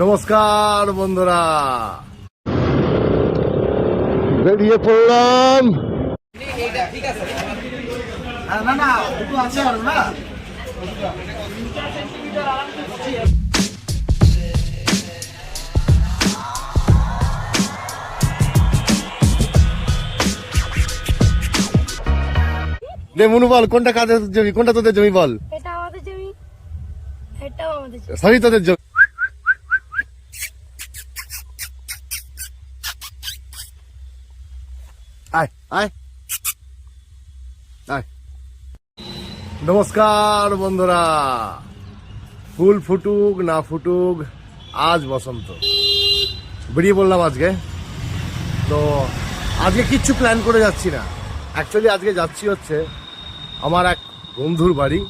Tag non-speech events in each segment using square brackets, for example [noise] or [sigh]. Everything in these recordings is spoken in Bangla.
নমস্কার বন্ধুরা। বেরিয়ে পড়লাম। না না আছে আর না? দে মনু বল কোনটা কাদের জমি? কোনটা তোদের জমি বল? এটা আমাদের জমি। এটাও আমাদের জমি। সবই তোদের জমি। আয়। আয়। নমস্কার বন্ধুরা। ফুল ফুটুক, না ফুটুক, আজ বসন্ত। বেরিয়ে বললাম আজকে। তো আজকে কিচ্ছু প্ল্যান করে যাচ্ছি না। অ্যাকচুয়ালি আজকে যাচ্ছি হচ্ছে আমার এক বন্ধুর বাড়ি।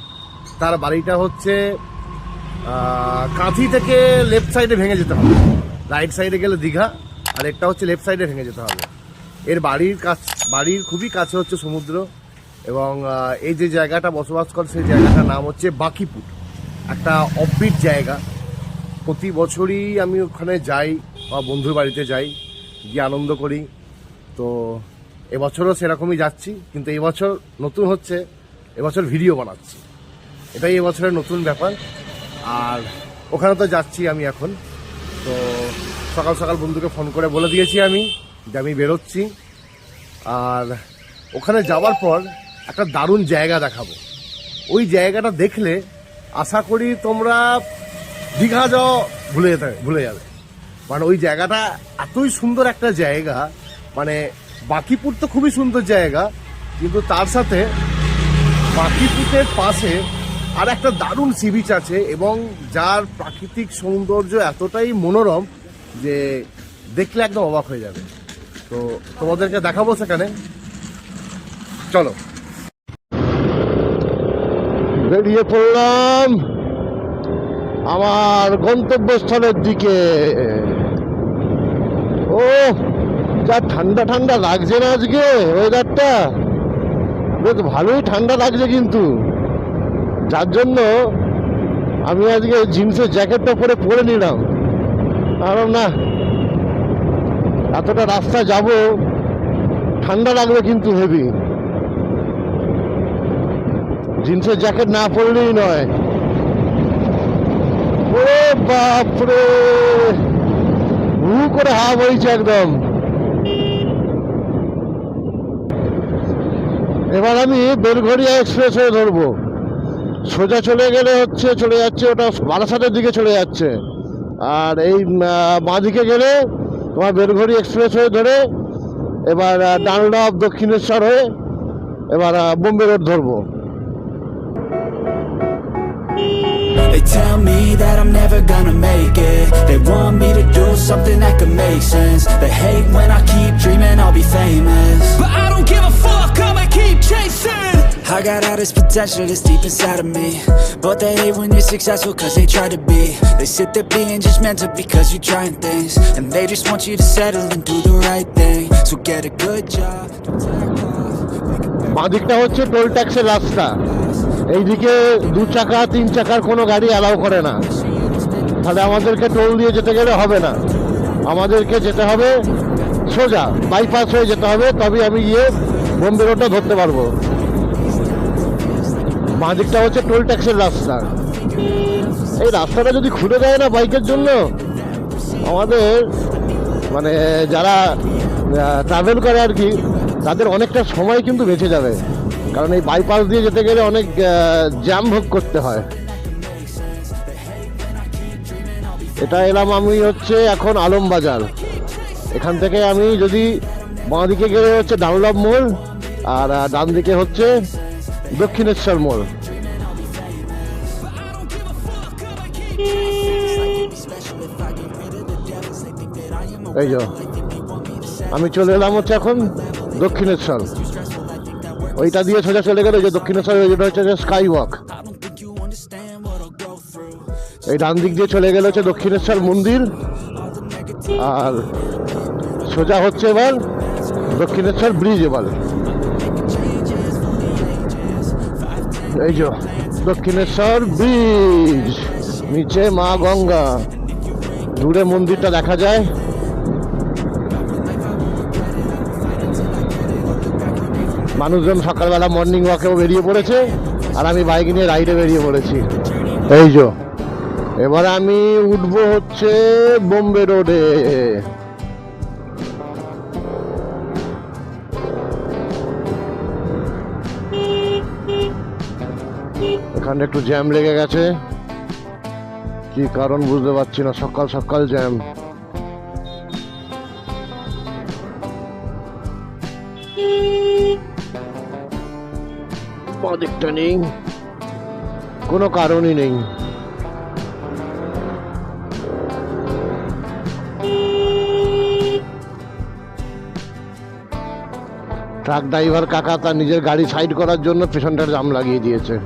তার বাড়িটা হচ্ছে কাঁথি থেকে লেফট সাইডে ভেঙে যেতে হবে। রাইট সাইডে গেলে দীঘা, আর একটা হচ্ছে লেফট সাইডে ভেঙে যেতে হবে। এর বাড়ির কাছ বাড়ির খুবই কাছে হচ্ছে সমুদ্র এবং এই যে জায়গাটা বসবাস করে, সেই জায়গাটার নাম হচ্ছে বাকিপুর। একটা অফবিট জায়গা। প্রতি বছরই আমি ওখানে যাই বা বন্ধুর বাড়িতে যাই, গিয়ে আনন্দ করি। তো এবছরও সেরকমই যাচ্ছি, কিন্তু এবছর নতুন হচ্ছে, এবছর ভিডিও বানাচ্ছি। এটাই এবছরের নতুন ব্যাপার। আর ওখানে তো যাচ্ছি আমি এখন। তো সকাল সকাল বন্ধুকে ফোন করে বলে দিয়েছি আমি যে আমি বেরোচ্ছি। আর ওখানে যাওয়ার পর একটা দারুণ জায়গা দেখাবো। ওই জায়গাটা দেখলে আশা করি তোমরা দীঘা যাও, ভুলে যেতে ভুলে যাবে। মানে ওই জায়গাটা এতই সুন্দর একটা জায়গা মানে বাকিপুর তো খুবই সুন্দর জায়গা, কিন্তু তার সাথে বাকিপুরের পাশে আর একটা দারুণ সি বিচ আছে এবং যার প্রাকৃতিক সৌন্দর্য এতটাই মনোরম যে দেখলে একদম অবাক হয়ে যাবে। তো তোমাদেরকে দেখাবো সেখানে। চলো। বেরিয়ে পড়লাম আমার গন্তব্যস্থলের দিকে। ও, যা ঠান্ডা ঠান্ডা লাগছে না আজকে ওয়েদারটা বেশ ভালোই ঠান্ডা লাগছে কিন্তু। যার জন্য আমি আজকে জিন্সের জ্যাকেটটা পরে পরে নিলাম। কারণ না এতটা রাস্তা যাব, ঠান্ডা লাগবে কিন্তু হেভি। জিন্সের জ্যাকেট না পরলেই নয়। বাপরে! হু করে হাওয়া বইছে একদম। এবার আমি বেলঘরিয়া এক্সপ্রেস হয়ে ধরবো। সোজা চলে গেলে হচ্ছে চলে যাচ্ছে ওটা বারাসাতের দিকে চলে যাচ্ছে। আর এই বাঁ দিকে গেলে তোমার বেলঘড়ি এক্সপ্রেস হয়ে ধরে এবার ডানলভ দক্ষিণেশ্বর হয়ে এবার বোম্বে রোড ধরবো They tell me that I'm never gonna make it They want me to do something that could make sense They hate when I keep dreaming I'll be famous But I don't give a fuck, I'ma keep chasing I got all this potential that's deep inside of me But they hate when you're successful cause they try to be They sit there being judgmental because you're trying things And they just want you to settle and do the right thing So get a good job, don't take off বাঁ দিকটা হচ্ছে টোল ট্যাক্সের রাস্তা এইদিকে দু চাকা তিন চাকার কোনো গাড়ি অ্যালাউ করে না তাহলে আমাদেরকে টোল দিয়ে যেতে গেলে হবে না আমাদেরকে যেতে হবে সোজা বাইপাস হয়ে যেতে হবে তবে আমি গিয়ে বোম্বে রোডটা ধরতে পারব বাঁ দিকটা হচ্ছে টোল ট্যাক্সের রাস্তা। এই রাস্তাটা যদি খুলে দেয় না বাইকের জন্য, আমাদের মানে যারা ট্রাভেল করে আর কি, তাদের অনেকটা সময় কিন্তু বেঁচে যাবে। কারণ এই বাইপাস দিয়ে যেতে গেলে অনেক জ্যাম ভোগ করতে হয়। এটা এলাম আমি হচ্ছে এখন আলমবাজার। এখান থেকে আমি যদি বাঁ দিকে গেলে হচ্ছে ডানলভ মোড়, আর ডান দিকে হচ্ছে দক্ষিণেশ্বর মোড়। এই যে, আমি চলে এলাম হচ্ছে এখন দক্ষিণেশ্বর। ওইটা দিয়ে সোজা চলে গেলে যে দক্ষিণেশ্বর যেটা হচ্ছে স্কাই ওয়াক এই ডান দিক দিয়ে চলে গেলে হচ্ছে দক্ষিণেশ্বর মন্দির। আর সোজা হচ্ছে এবার দক্ষিণেশ্বর ব্রিজ এবার। এই যে দক্ষিণেশ্বর ব্রিজ, নিচে মা গঙ্গা। দূরে মন্দিরটা দেখা যায়। মানুষজন সকালবেলা মর্নিং ওয়াকেও বেরিয়ে পড়েছে, আর আমি বাইক নিয়ে রাইডে বেরিয়ে পড়েছি। এই যো, এবার আমি উঠবো হচ্ছে বোম্বে রোডে এখানে একটু জ্যাম লেগে গেছে। কি কারণ বুঝতে পারছি না, সকাল সকাল জ্যাম। দিকটা নেই, কোনো কারণই নেই। ট্রাক ড্রাইভার কাকা তার নিজের গাড়ি সাইড করার জন্য পেছনটার জাম লাগিয়ে দিয়েছে।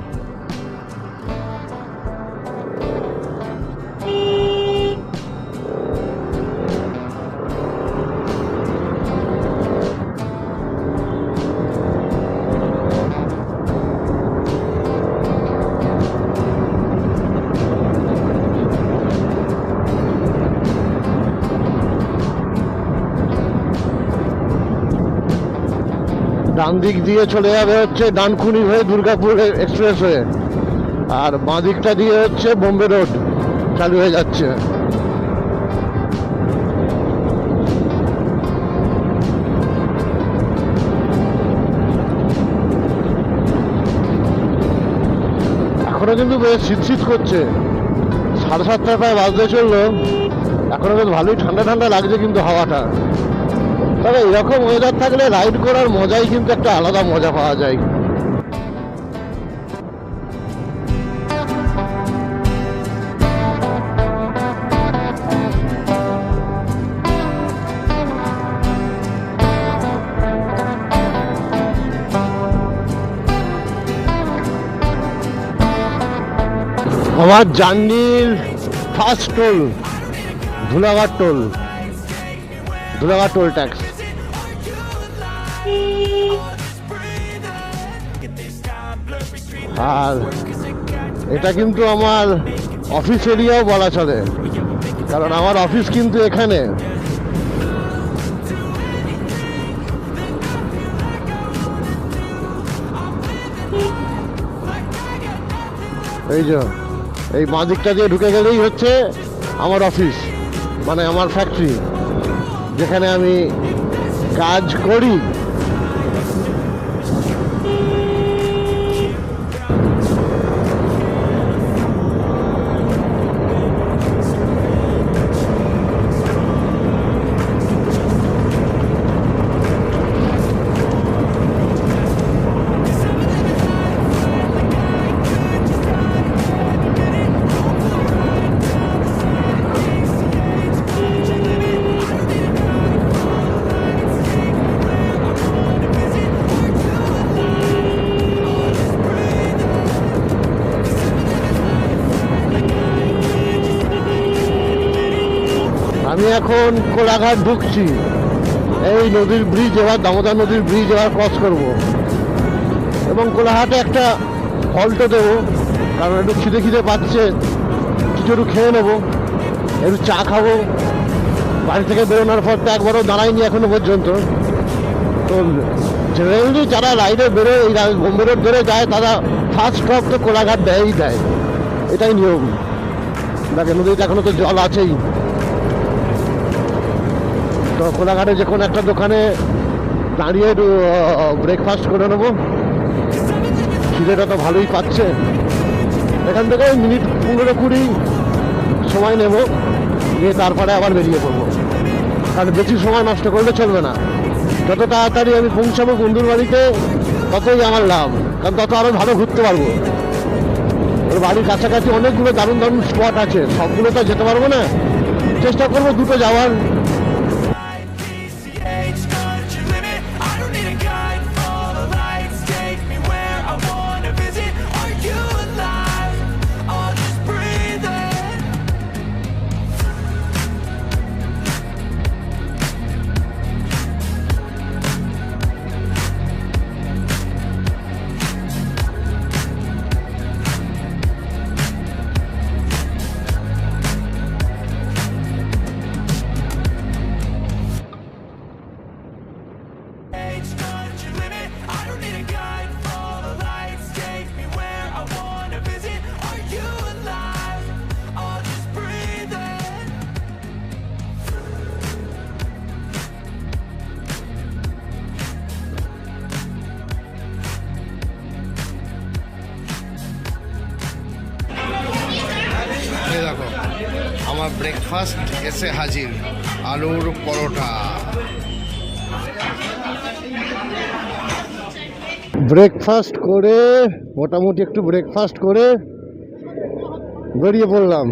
ডান দিক দিয়ে চলে যাবে হচ্ছে ডানকুনি হয়ে দুর্গাপুর এক্সপ্রেস হয়ে। আর বাঁ দিকটা দিয়ে হচ্ছে বোম্বে রোড চালু হয়ে যাচ্ছে। এখনও কিন্তু বেশ শীত শীত করছে। সাড়ে সাতটা প্রায় বাজতে চলল। এখনও বেশ ভালোই ঠান্ডা ঠান্ডা লাগছে কিন্তু হাওয়াটা। তবে এরকম ওয়েদার থাকলে রাইড করার মজাই কিন্তু একটা আলাদা মজা পাওয়া যায়। আমার জার্নির first toll Dhulaghat toll Dhulaghat toll tax আর এটা কিন্তু আমার অফিস এরিয়াও বলা চলে, কারণ আমার অফিস কিন্তু এখানে। এই যে, এই বাঁ দিকটা দিয়ে ঢুকে গেলেই হচ্ছে আমার অফিস মানে আমার ফ্যাক্টরি যেখানে আমি কাজ করি। এখন কোলাঘাট ঢুকছি। এই নদীর ব্রিজ এবার, দামোদর নদীর ব্রিজ এবার ক্রস করব। এবং কোলাঘাটে একটা হল্টও দেবো। কারণ একটু খিদে খিদে পাচ্ছে কিছু একটু খেয়ে নেব, একটু চা খাব। বাড়ি থেকে বেরোনোর পর তো একবারও দাঁড়াইনি এখনও পর্যন্ত। তো জেনারেলি যারা রাইডে বেরোয়, এই বোম্বে রোড ধরে যায়, তারা ফার্স্ট স্টপ তো কোলাঘাট দেয়ই দেয়। এটাই নিয়ম। দেখে নদীতে এখনও তো জল আছেই। তো কোলাঘাটে যে কোনো একটা দোকানে দাঁড়িয়ে ব্রেকফাস্ট করে নেব। খিদেটা তো ভালোই পাচ্ছে। এখান থেকে মিনিট পনেরো কুড়ি সময় নেব, নিয়ে তারপরে আবার বেরিয়ে পড়ব। কারণ বেশি সময় নষ্ট করলে চলবে না। যত তাড়াতাড়ি আমি পৌঁছাবো বন্ধুর বাড়িতে, ততই আমার লাভ। কারণ তত আরও ভালো ঘুরতে পারব। ওর বাড়ির কাছাকাছি অনেকগুলো দারুণ দারুণ স্পট আছে। সবগুলো তো যেতে পারব না। চেষ্টা করব দুটো যাওয়ার। এসে হাজির, আলুর পরোটা। ব্রেকফাস্ট করে, মোটামুটি একটু ব্রেকফাস্ট করে বেরিয়ে পড়লাম।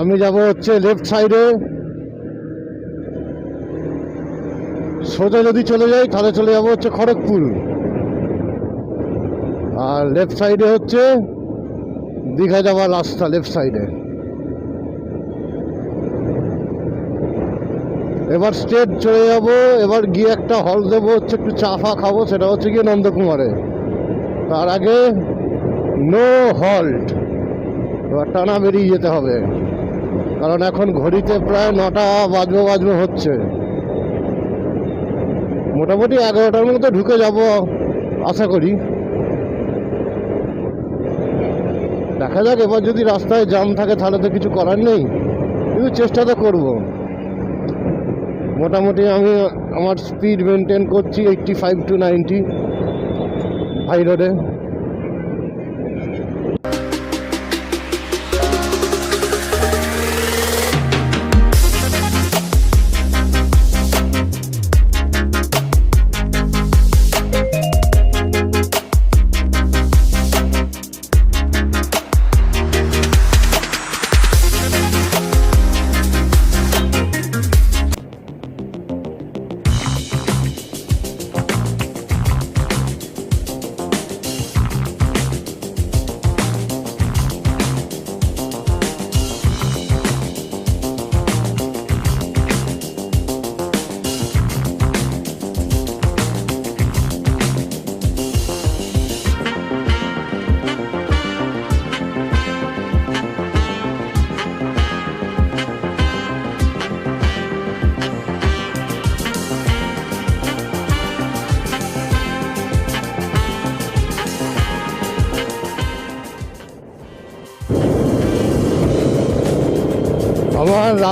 আমি যাব হচ্ছে লেফট সাইডে সোজা যদি চলে যাই, তাহলে চলে যাব হচ্ছে খড়গপুর। আর লেফট সাইডে হচ্ছে দীঘা যাওয়ার রাস্তা লেফট সাইডে এবার স্টেট চলে যাব, এবার গিয়ে একটা হল দেবো, হচ্ছে একটু চা ফা খাব, সেটা হচ্ছে গিয়ে নন্দকুমারে। তার আগে নো হল্ট এবার টানা বেরিয়ে যেতে হবে। কারণ এখন ঘড়িতে প্রায় নটা বাজবো বাজবো হচ্ছে। মোটামুটি এগারোটার মতো ঢুকে যাব, আশা করি। দেখা যাক, এবার যদি রাস্তায় জাম থাকে তাহলে তো কিছু করার নেই। কিন্তু চেষ্টা তো করব। মোটামুটি আমি আমার স্পিড মেনটেন করছি eighty five to ninety high রোডে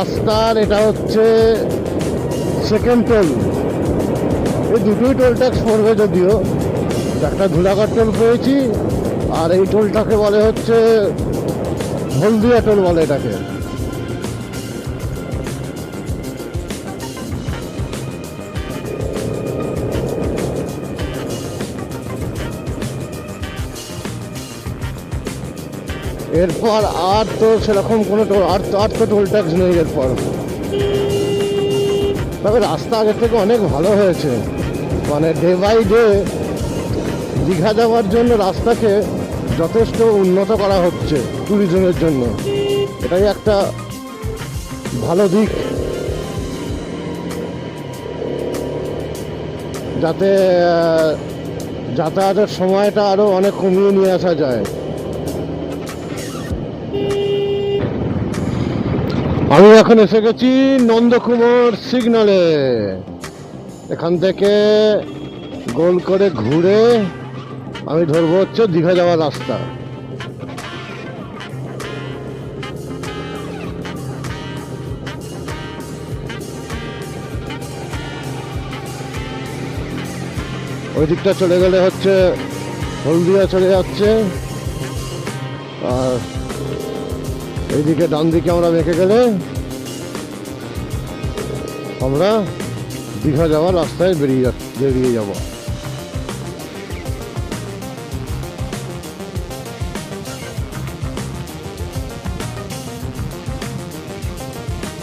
রাস্তার, এটা হচ্ছে সেকেন্ড টোল এই দুটোই টোল ট্যাক্স পড়বে যদিও। একটা ধুলাঘাট টোল পেয়েছি, আর এই টোলটাকে বলে হচ্ছে হলদিয়া টোল বলে এটাকে। এরপর আর তো সেরকম কোনো টোল, আর তো আর তো টোল ট্যাক্স নেই এরপর। তবে রাস্তা আগের থেকে অনেক ভালো হয়েছে। মানে ডে বাই ডে দীঘা যাওয়ার জন্য রাস্তাকে যথেষ্ট উন্নত করা হচ্ছে ট্যুরিজমের জন্য। এটাই একটা ভালো দিক। যাতে যাতায়াতের সময়টা আরও অনেক কমিয়ে নিয়ে আসা যায়। আমি এখন এসে গেছি নন্দকুমার সিগনালে। এখান থেকে গোল করে ঘুরে আমি ধরবো হচ্ছে দীঘা যাওয়ার রাস্তা। ওই দিকটা চলে গেলে হচ্ছে হলদিয়া চলে যাচ্ছে। আর এইদিকে ডান দিকে আমরা বেঁকে গেলে আমরা দীঘা যাওয়ার রাস্তায় বেরিয়ে বেরিয়ে যাব।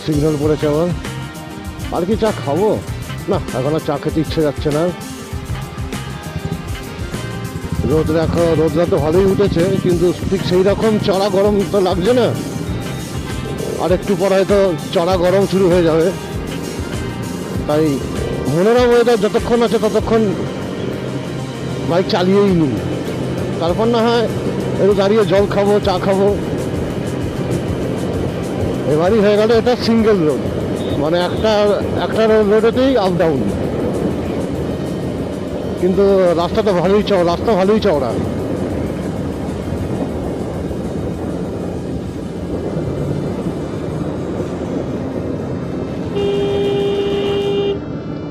সিগন্যাল পড়েছে আমার। আর কি চা খাব? না, এখন আর চা খেতে ইচ্ছে যাচ্ছে না। রোদ দেখো রোদরা তো ভালোই উঠেছে, কিন্তু ঠিক সেই রকম চড়া গরম তো লাগছে না। আর একটু পর হয়তো চড়া গরম শুরু হয়ে যাবে। তাই মনোরম ওয়েদার যতক্ষণ আছে ততক্ষণ বাইক চালিয়েই নিই। তারপর না হয় একটু দাঁড়িয়ে জল খাব, চা খাব। এবারই হয়ে গেল এটা সিঙ্গেল রোড মানে একটা একটা রোডেতেই আপ ডাউন কিন্তু রাস্তা তো ভালোই চওড়া রাস্তা ভালোই চওড়া।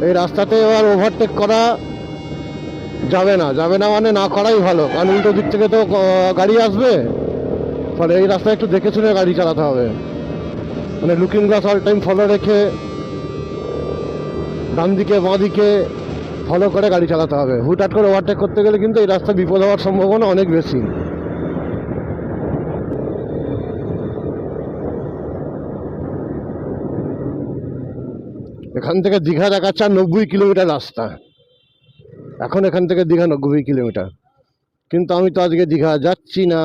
এই রাস্তাতে এবার ওভারটেক করা যাবে না। যাবে না মানে না করাই ভালো। কারণ উল্টো দিক থেকে তো গাড়ি আসবে। ফলে এই রাস্তায় একটু দেখে শুনে গাড়ি চালাতে হবে। মানে looking glass all time follow রেখে, ডান দিকে, বাঁ দিকে ফলো করে গাড়ি চালাতে হবে। হুটহাট করে ওভারটেক করতে গেলে কিন্তু এই রাস্তা বিপদ হওয়ার সম্ভাবনা অনেক বেশি। এখান থেকে দীঘা দেখাচ্ছে নব্বই কিলোমিটার রাস্তা। এখন এখান থেকে দীঘা নব্বই কিলোমিটার। কিন্তু আমি তো আজকে দীঘা যাচ্ছি না।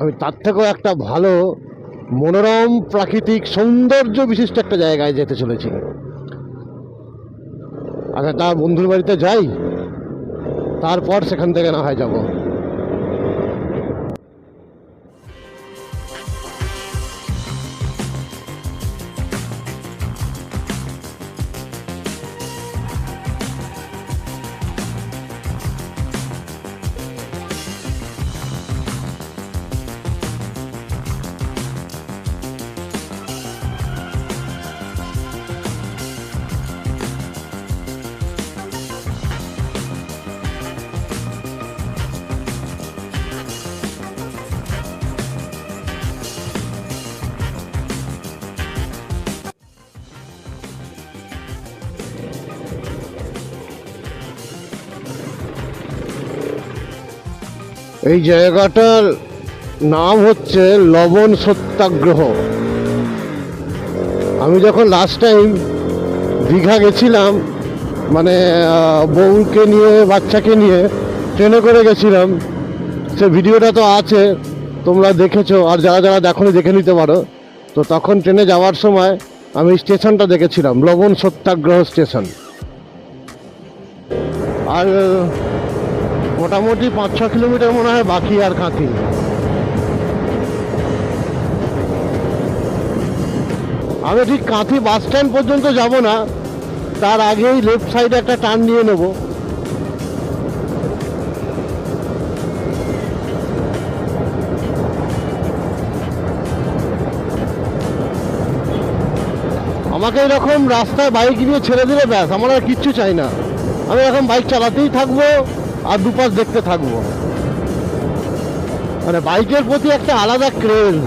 আমি তার থেকেও একটা ভালো মনোরম প্রাকৃতিক সৌন্দর্য বিশিষ্ট একটা জায়গায় যেতে চলেছি। আগে তা বন্ধুর বাড়িতে যাই। তারপর সেখান থেকে না হয় যাব। এই জায়গাটার নাম হচ্ছে লবণ সত্যাগ্রহ। আমি যখন লাস্ট টাইম দীঘা গেছিলাম মানে বউকে নিয়ে, বাচ্চাকে নিয়ে ট্রেনে করে গেছিলাম, সে ভিডিওটা তো আছে, তোমরা দেখেছ, আর যারা যারা দেখোনি দেখে নিতে পারো। তো তখন ট্রেনে যাওয়ার সময় আমি স্টেশনটা দেখেছিলাম, লবণ সত্যাগ্রহ স্টেশন। আর মোটামুটি পাঁচ, ছ কিলোমিটার মনে হয় বাকি আর কাঁথি আমি ঠিক কাঁথি বাস স্ট্যান্ড পর্যন্ত যাব না, তার আগেই লেফট সাইডে একটা টার্ন নিয়ে নেব। আমাকে এরকম রাস্তায় বাইক নিয়ে ছেড়ে দিলে ব্যাস, আমার আর কিচ্ছু চাই না। আমি এখন বাইক চালাতেই থাকব। আর দুপাশ দেখতে থাকব। মানে বাইকের প্রতি একটা আলাদা ক্রেজ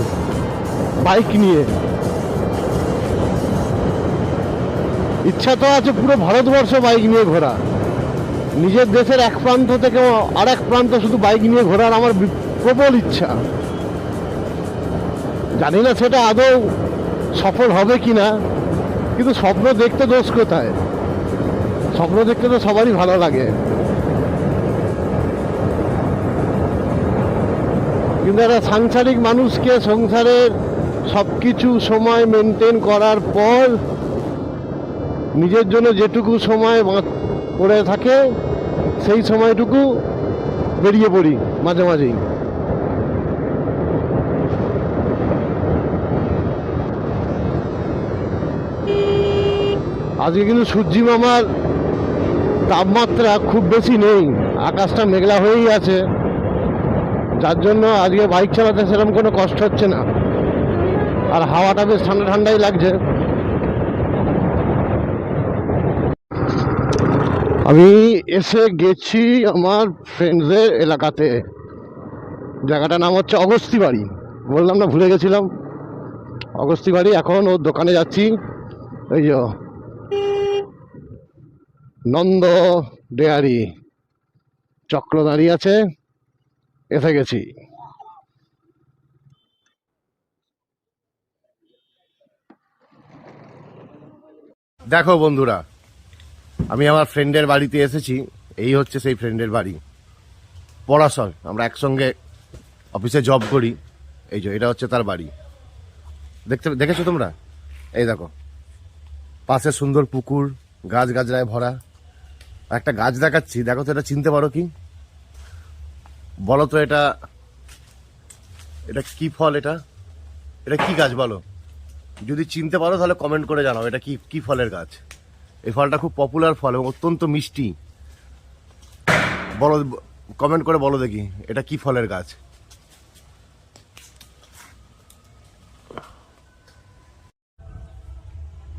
বাইক নিয়ে। ইচ্ছা তো আছে পুরো ভারতবর্ষ বাইক নিয়ে ঘোরা। নিজের দেশের এক প্রান্ত থেকে আর এক প্রান্ত শুধু বাইক নিয়ে ঘোরার আমার প্রবল ইচ্ছা। জানি না সেটা আদৌ সফল হবে কি না কিন্তু স্বপ্ন দেখতে দোষ কোথায়? স্বপ্ন দেখতে তো সবারই ভালো লাগে। কিন্তু একটা সাংসারিক মানুষকে সংসারের সব কিছু সময় মেনটেন করার পর নিজের জন্য যেটুকু সময় পড়ে থাকে, সেই সময়টুকু বেরিয়ে পড়ি মাঝে মাঝেই। আজকে কিন্তু সূর্যি মামার তাপমাত্রা খুব বেশি নেই, আকাশটা মেঘলা হয়েই আছে। যার জন্য আজকে বাইক চালাতে সেরকম কোনো কষ্ট হচ্ছে না। আর হাওয়াটা বেশ ঠান্ডা ঠান্ডাই লাগছে। আমি এসে গেছি আমার ফ্রেন্ডসদের এলাকাতে। জায়গাটার নাম হচ্ছে অগস্তি বাড়ি বললাম না, ভুলে গেছিলাম। অগস্তি বাড়ি এখন ওর দোকানে যাচ্ছি। এই নন্দ ডেয়ারি। চক্র দাঁড়িয়ে আছে। এসে গেছি দেখো বন্ধুরা, আমি আমার ফ্রেন্ডের বাড়িতে এসেছি, এই হচ্ছে সেই ফ্রেন্ডের বাড়ি। পড়াশোন, আমরা একসঙ্গে অফিসে জব করি, এই যে, এটা হচ্ছে তার বাড়ি। দেখতে, দেখেছ তোমরা? এই দেখো, পাশে সুন্দর পুকুর গাছ গাছরায় ভরা। একটা গাছ দেখাচ্ছি, দেখো তো এটা চিনতে পারো কি? বলো তো এটা এটা কি ফল এটা? এটা কি গাছ বলো? যদি চিনতে পারো তাহলে কমেন্ট করে জানাও, এটা কি কি ফলের গাছ? এই ফলটা খুব পপুলার ফল এবং অত্যন্ত মিষ্টি। বলো কমেন্ট করে বলো দেখি, এটা কি ফলের গাছ?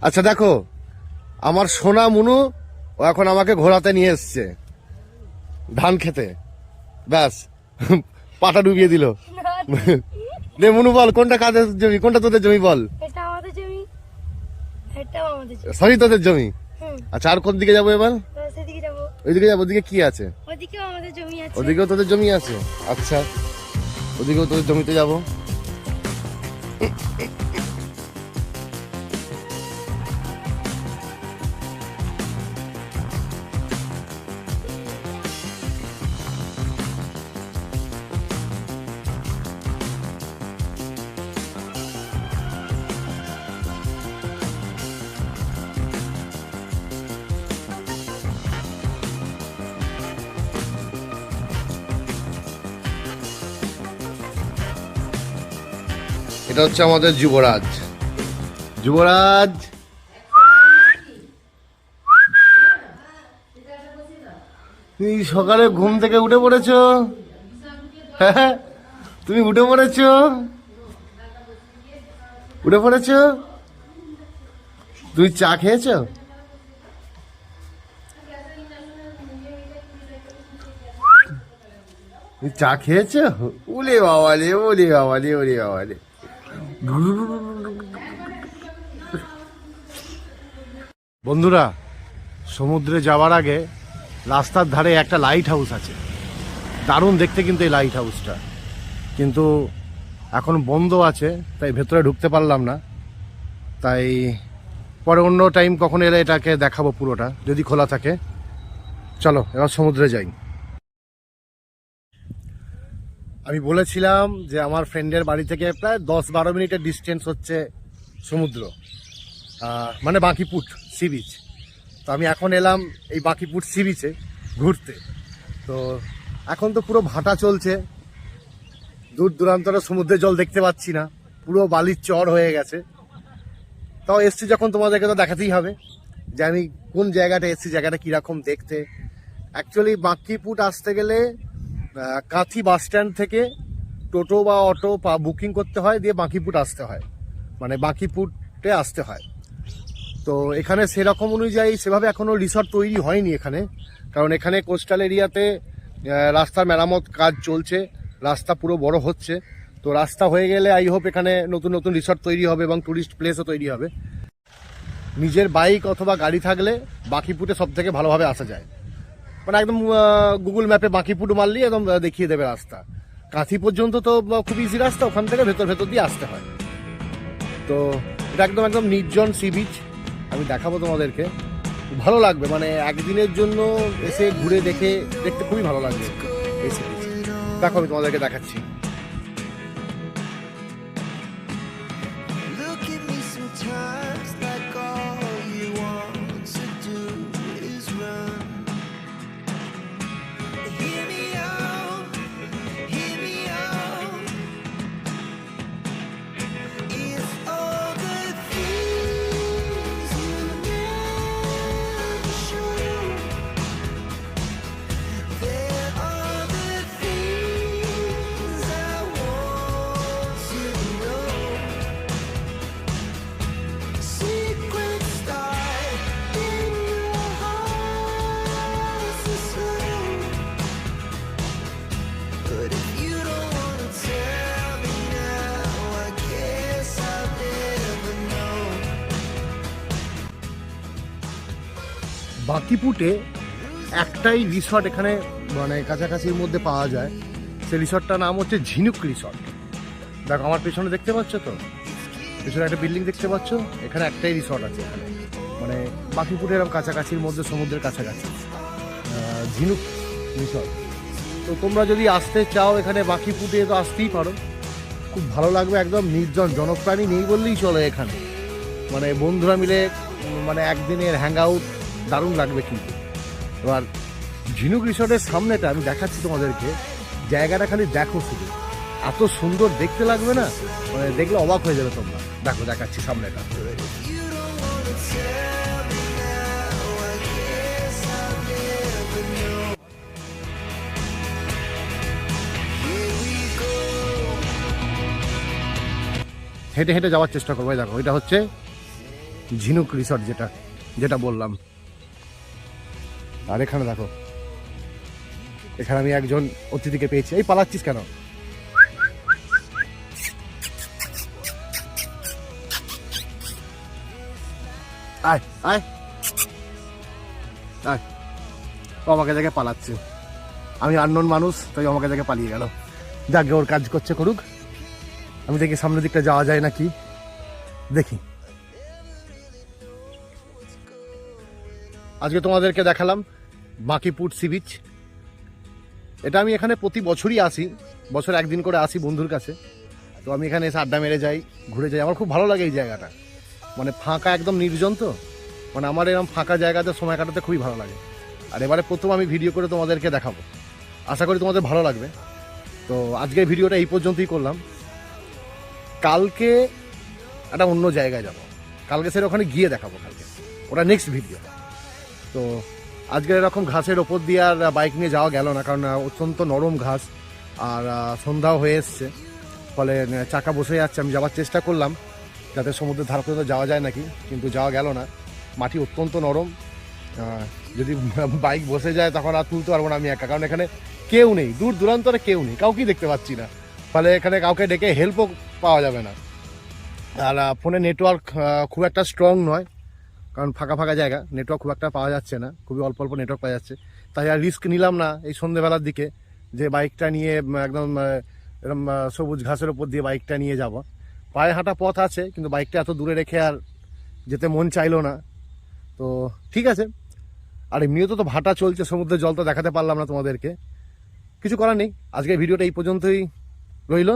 আচ্ছা দেখো, আমার সোনা মুনু ও এখন আমাকে ঘোরাতে নিয়ে এসছে, ধান খেতে। ব্যাস। পাটা ডুবিয়ে দিল। মুনু বল কোনটা কাদের জমি? কোনটা তোদের জমি বল? এটা আমাদের জমি। এটাও আমাদের জমি। সরি তোদের জমি? আচ্ছা আর কোন দিকে যাব এবার? সেদিকে যাব। ওইদিকে যাব ওদিকে কি আছে? ওদিকেও আমাদের জমি আছে। ওদিকেও তোদের জমি আছে? আচ্ছা ওদিকেও তোদের জমিতে যাব। এটা হচ্ছে আমাদের যুবরাজ। যুবরাজ! তুমি সকালে ঘুম থেকে উঠে পড়েছো? হ্যাঁ তুমি উঠে পড়েছো? উঠে পড়েছো? তুমি চা খেয়েছো? চা খেয়েছো? উলে বাবালে, ওলে বাবালে ওলে বাবালে। বন্ধুরা, সমুদ্রে যাওয়ার আগে রাস্তার ধারে একটা লাইট হাউস আছে। দারুণ দেখতে কিন্তু এই লাইট হাউসটা কিন্তু এখন বন্ধ আছে, তাই ভেতরে ঢুকতে পারলাম না। তাই পরে অন্য টাইম কখন এলে এটাকে দেখাবো পুরোটা, যদি খোলা থাকে। চলো, এবার সমুদ্রে যাই। আমি বলেছিলাম যে আমার ফ্রেন্ডের বাড়ি থেকে প্রায় দশ বারো মিনিটের ডিস্টেন্স হচ্ছে সমুদ্র মানে বাঁকিপুট সি বিচ তো আমি এখন এলাম এই বাঁকিপুট সি বিচে ঘুরতে। তো এখন তো পুরো ভাটা চলছে। দূর দূরান্তরে সমুদ্রের জল দেখতে পাচ্ছি না। পুরো বালির চর হয়ে গেছে। তাও এসছি যখন তোমাদেরকে তো দেখাতেই হবে যে আমি কোন জায়গাটা এসছি, জায়গাটা কীরকম দেখতে। অ্যাকচুয়ালি বাঁকিপুট আসতে গেলে কাঁথি বাস স্ট্যান্ড থেকে টোটো বা অটো বা বুকিং করতে হয়, দিয়ে বাঁকিপুট আসতে হয়। মানে বাঁকিপুটে আসতে হয়। তো এখানে সেরকম অনুযায়ী সেভাবে এখনও রিসর্ট তৈরি হয়নি এখানে। কারণ এখানে কোস্টাল এরিয়াতে রাস্তার মেরামত কাজ চলছে। রাস্তা পুরো বড় হচ্ছে। তো রাস্তা হয়ে গেলে আই হোপ এখানে নতুন নতুন রিসর্ট তৈরি হবে এবং টুরিস্ট প্লেসও তৈরি হবে। নিজের বাইক অথবা গাড়ি থাকলে বাকিপুটে সব থেকে ভালোভাবে আসা যায়। মানে একদম গুগল ম্যাপে বাকিপুট মারলি একদম দেখিয়ে দেবে রাস্তা। কাঁথি পর্যন্ত তো খুব ইজি রাস্তা, ওখান থেকে ভেতর ভেতর দিয়ে আসতে হয়। তো, এটা একদম একদম নির্জন সি বিচ আমি দেখাবো তোমাদেরকে। ভালো লাগবে মানে একদিনের জন্য এসে ঘুরে দেখে, দেখতে খুবই ভালো লাগবে দেখো, আমি তোমাদেরকে দেখাচ্ছি। বাকিপুটে একটাই রিসর্ট এখানে মানে কাছাকাছির মধ্যে পাওয়া যায়। সেই রিসর্টটার নাম হচ্ছে ঝিনুক রিসর্ট দেখো, আমার পেছনে দেখতে পাচ্ছ তো? পেছনে একটা বিল্ডিং দেখতে পাচ্ছ? এখানে একটাই রিসর্ট আছে এখানে। মানে বাকিপুটে এরকম কাছাকাছির মধ্যে, সমুদ্রের কাছাকাছি। ঝিনুক রিসর্ট তো তোমরা যদি আসতে চাও এখানে বাকিপুটে তো আসতেই পারো। খুব ভালো লাগবে, একদম নির্জন, জনপ্রাণী নেই বললেই চলে এখানে। মানে বন্ধুরা মিলে মানে একদিনের হ্যাং আউট দারুণ লাগবে কিন্তু। এবার ঝিনুক রিসর্টের সামনেটা আমি দেখাচ্ছি তোমাদেরকে। জায়গাটা খালি দেখো শুধু। এত সুন্দর দেখতে লাগবে না? মানে দেখলে অবাক হয়ে যাবে তোমরা। দেখো, দেখাচ্ছি সামনেটা। হেঁটে হেঁটে যাওয়ার চেষ্টা করব। দেখো, এটা হচ্ছে ঝিনুক রিসর্ট যেটা যেটা বললাম। আর এখানে দেখো। এখানে আমি একজন অতিথিকে পেয়েছি। এই পালাচ্ছিস কেন? আয় আয়। আয়। ও আমাকে দেখে পালাচ্ছে। আমি আননোন মানুষ, তাই আমাকে দেখে পালিয়ে গেল। যাকে ওর কাজ করছে করুক। আমি দেখি সামনের দিকটা যাওয়া যায় নাকি। দেখি। আজকে তোমাদেরকে দেখালাম বাঁকিপুর সি বিচ এটা আমি এখানে প্রতি বছরই আসি, বছর একদিন করে আসি বন্ধুর কাছে। তো আমি এখানে এসে আড্ডা মেরে যাই, ঘুরে যাই। আমার খুব ভালো লাগে এই জায়গাটা। মানে ফাঁকা একদম নির্জন তো। মানে আমার এরকম ফাঁকা জায়গাতে সময় কাটাতে খুবই ভালো লাগে। আর এবারে প্রথম আমি ভিডিও করে তোমাদেরকে দেখাবো। আশা করি তোমাদের ভালো লাগবে। তো আজকের ভিডিওটা এই পর্যন্তই করলাম। কালকে একটা অন্য জায়গায় যাব। কালকে সেটা ওখানে গিয়ে দেখাবো কালকে। ওটা নেক্সট ভিডিও তো আজকের এরকম ঘাসের ওপর দিয়ে আর বাইক নিয়ে যাওয়া গেল না, কারণ অত্যন্ত নরম ঘাস আর সন্ধ্যাও হয়ে এসছে। ফলে চাকা বসে যাচ্ছে, আমি যাওয়ার চেষ্টা করলাম, যাতে সমুদ্রের ধার পর্যন্ত যাওয়া যায় নাকি, কিন্তু যাওয়া গেল না। মাটি অত্যন্ত নরম যদি [laughs] বাইক বসে যায় তখন আর তুলতে পারব না আমি একা, কারণ এখানে কেউ নেই, দূর দূরান্তরে কেউ নেই, কাউকেই দেখতে পাচ্ছি না। ফলে এখানে কাউকে ডেকে হেল্পও পাওয়া যাবে না। আর ফোনে নেটওয়ার্ক খুব একটা স্ট্রং নয়। কারণ ফাঁকা ফাঁকা জায়গা নেটওয়ার্ক খুব একটা পাওয়া যাচ্ছে না, খুবই অল্প অল্প নেটওয়ার্ক পাওয়া যাচ্ছে। তাই আর রিস্ক নিলাম না এই সন্ধেবেলার দিকে, যে বাইকটা নিয়ে একদম এরকম সবুজ ঘাসের ওপর দিয়ে বাইকটা নিয়ে যাব। পায়ে হাঁটা পথ আছে, কিন্তু বাইকটা এত দূরে রেখে আর যেতে মন চাইলো না। তো ঠিক আছে। আর এমনিও তো তো ভাটা চলছে, সমুদ্রের জল তো দেখাতে পারলাম না তোমাদেরকে। কিছু করার নেই আজকের ভিডিওটা এই পর্যন্তই রইল।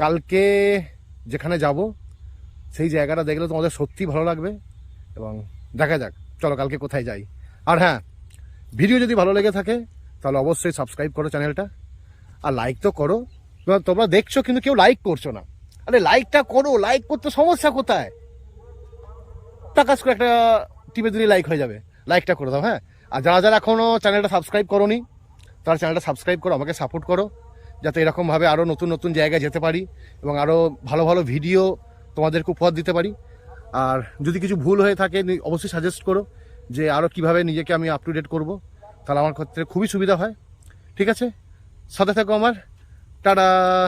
কালকে যেখানে যাব, সেই জায়গাটা দেখলে তোমাদের সত্যি ভালো লাগবে। এবং দেখা যাক, চলো কালকে কোথায় যাই। আর হ্যাঁ ভিডিও যদি ভালো লেগে থাকে, তাহলে অবশ্যই সাবস্ক্রাইব করো চ্যানেলটা আর লাইক তো করো। তোমরা- দেখছ কিন্তু কেউ লাইক করছ না। আরে লাইকটা করো লাইক করতে সমস্যা কোথায়? টাকাস করে একটা টিপে দিলে লাইক হয়ে যাবে। লাইকটা করে দাও হ্যাঁ। আর যারা যারা এখনও চ্যানেলটা সাবস্ক্রাইব করোনি, তারা চ্যানেলটা সাবস্ক্রাইব করো, আমাকে সাপোর্ট করো, যাতে এরকমভাবে আরও নতুন নতুন জায়গায় যেতে পারি, এবং আরও ভালো ভালো ভিডিও তোমাদেরকে উপহার দিতে পারি। আর যদি কিছু ভুল হয়ে থাকে অবশ্যই সাজেস্ট করো যে আরও কীভাবে নিজেকে আমি আপ টু ডেট করব। তাহলে আমার ক্ষেত্রে খুবই সুবিধা হয়। ঠিক আছে? সাথে থাকো আমার। টাটা!